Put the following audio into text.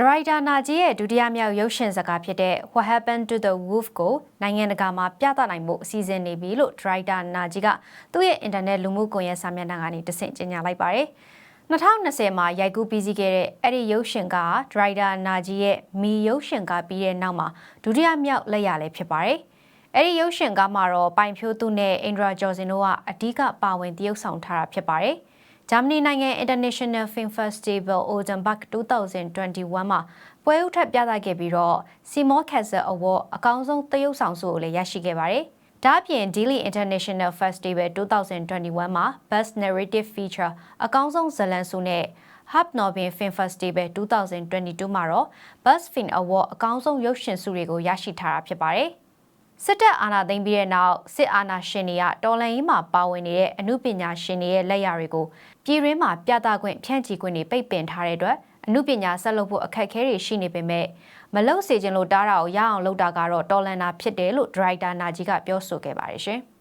ဒရိုက်တာနာကြီးရဲ့ဒုတိယမြောက်ရုပ်ရှင်ဇာတ်ကားဖြစ်တဲ့ What Happened to the Wolf ကိုနိုင်ငံတကာမှာပြသနိုင်မှုအစီအစဉ်နေပြီလို့ဒရိုက်တာနာကြီးကသူ့ရဲ့အင်တာနက်လူမှုကွန်ရက်စာမျက်နှာကနေတဆင့်ကြေညာလိုက်ပါတယ်။2020မှာရိုက်ကူးပြီးစီးခဲ့တဲ့အဲ့ဒီရုပ်ရှင်ကဒရိုက်တာနာကြီးရဲ့မီရုပ်ရှင်ကပြီးတဲ့နောက်မှာဒုတိယမြောက်လက်ရလည်းဖြစ်ပါတယ်။အဲ့ဒီရုပ်ရှင်ကမှာတော့ပိုင်ဖြိုးသူနဲ့အင်ဒရာဂျော်စင်တို့ကအဓိကပါဝင်တရုပ်ဆောင်ထားတာဖြစ်ပါတယ်။ ဂျာမနီနိုင်ငံ International Film Festival Oldenburg 2021မှာပွဲဥထပ်ပြသခဲ့ပြီးတော့ Seymour Castle Award အကောင်းဆုံးသရုပ်ဆောင်ဆုကိုလည်းရရှိခဲ့ပါတယ်။ဒါ့အပြင် Delhi International Festival 2021မှာ Best Narrative Feature အကောင်းဆုံးဇာတ်လမ်းဆုနဲ့ Hub Norben Film Festival 2022မှာတော့ Best Film Award အကောင်းဆုံးရုပ်ရှင်ဆုတွေကိုရရှိထားတာဖြစ်ပါတယ်။ စစ်တပ်အာဏာသိမ်းပြီးတဲ့နောက်စစ်အာဏာရှင်တွေကတော်လှန်ရေးမှာပါဝင်နေတဲ့အမှုပညာရှင်တွေရဲ့လက်ရာတွေကိုပြည်ရင်းမှာပြသခွင့်ဖြန့်ချီခွင့်တွေပိတ်ပင်ထားတဲ့အတွက်အမှုပညာဆက်လုပ်ဖို့အခက်အခဲတွေရှိနေပေမဲ့မလုပ်စေချင်လို့တားတာကိုရအောင်လုပ်တာကတော့တော်လန်တာဖြစ်တယ်လို့ဒရိုက်တာနာကြီးကပြောဆိုခဲ့ပါတယ်ရှင်။